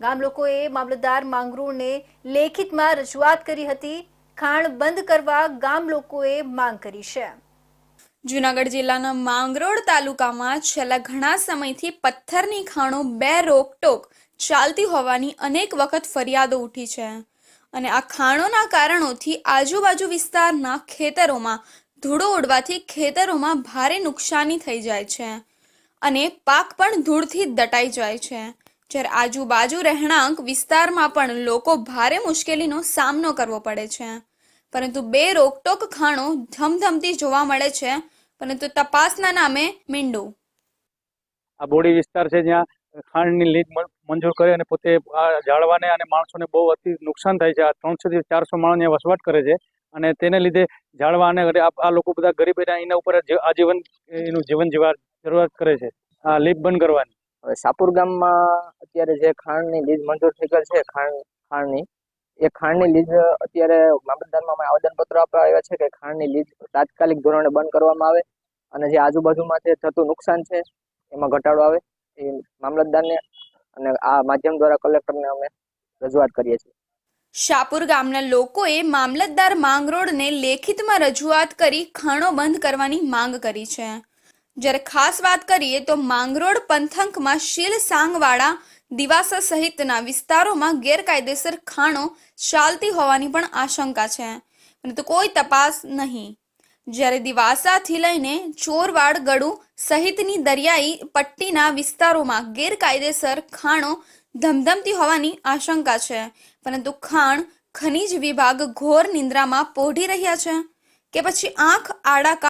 ગામ લોકોએ મામલતદાર માંગરોળને લેખિતમાં રજૂઆત કરી હતી. ખાણ બંધ કરવા ગામ લોકોએ માંગ કરી છે. જૂનાગઢ જિલ્લાના માંગરોળ તાલુકામાં છેલ્લા ઘણા સમયથી પથ્થરની ખાણો બે રોકટોક ચાલતી હોવાની અનેક વખત ફરિયાદો ઉઠી છે. અને આ ખાણોના કારણોથી આજુબાજુ વિસ્તારના ખેતરોમાં ધૂળો ઉડવાથી ખેતરોમાં ભારે નુકસાની થઈ જાય છે. અને પાક પણ ધૂળથી દટાઈ જાય છે. જ્યારે આજુબાજુ રહેણાંક વિસ્તારમાં પણ લોકો ભારે મુશ્કેલીનો સામનો કરવો પડે છે. પરંતુ બે રોકટોક ખાણો ધમધમતી જોવા મળે છે. પરંતુ તપાસના નામે મીંડુ. આ બોડી વિસ્તાર છે જ્યાં ખાંડની લીજ મં- મંજૂર કરે અને પોતે આ જાળવાને અને માણસોને બહુ અતિ નુકસાન થાય છે. આ ત્રણસો થી ચારસો માણસ વસવાટ કરે છે અને તેને લીધે જાળવા અને આ લોકો બધા ગરીબ એના ઉપર આજીવન, એનું જીવન જીવવા જરૂરત કરે છે. આ લીપ બંધ કરવાની. સાપુર ગામમાં અત્યારે જે ખાંડની લીઝ મંજૂર થઈ છે ખાંડ ખાંડની એ ખાંડની લીઝ અત્યારે મામલતદારમાં આવેદનપત્ર આપવા આવ્યા છે કે ખાંડની લીઝ તાત્કાલિક ધોરણે બંધ કરવામાં આવે અને જે આજુબાજુમાં જે થતું નુકસાન છે, એમાં ઘટાડો આવે, એ મામલતદારને અને આ માધ્યમ દ્વારા કલેક્ટરને અમે રજૂઆત કરીએ છીએ. શાપુર ગામના લોકોએ મામલતદાર માંગરોળને લેખિતમાં રજૂઆત કરી ખાણો બંધ કરવાની માંગ કરી છે. જ્યારે ખાસ વાત કરીએ તો માંગરોળ પંથકમાં શીલ સાંગવાડા દિવાસા સહિતના વિસ્તારોમાં ગેરકાયદેસર ખાણો ચાલતી હોવાની પણ આશંકા છે. પરંતુ કોઈ તપાસ નહીં. જ્યારે દિવાસાથી લઈને ચોરવાડ, ગડુ સહિતની દરિયાઈ પટ્ટીના વિસ્તારોમાં ગેરકાયદેસર ખાણો ધમધમતી હોવાની આશંકા છે. પરંતુ ખાણ, ખનીજ વિભાગ ઘોર નિંદ્રામાં પોઢી રહ્યા છે કે પછી આંખ આડા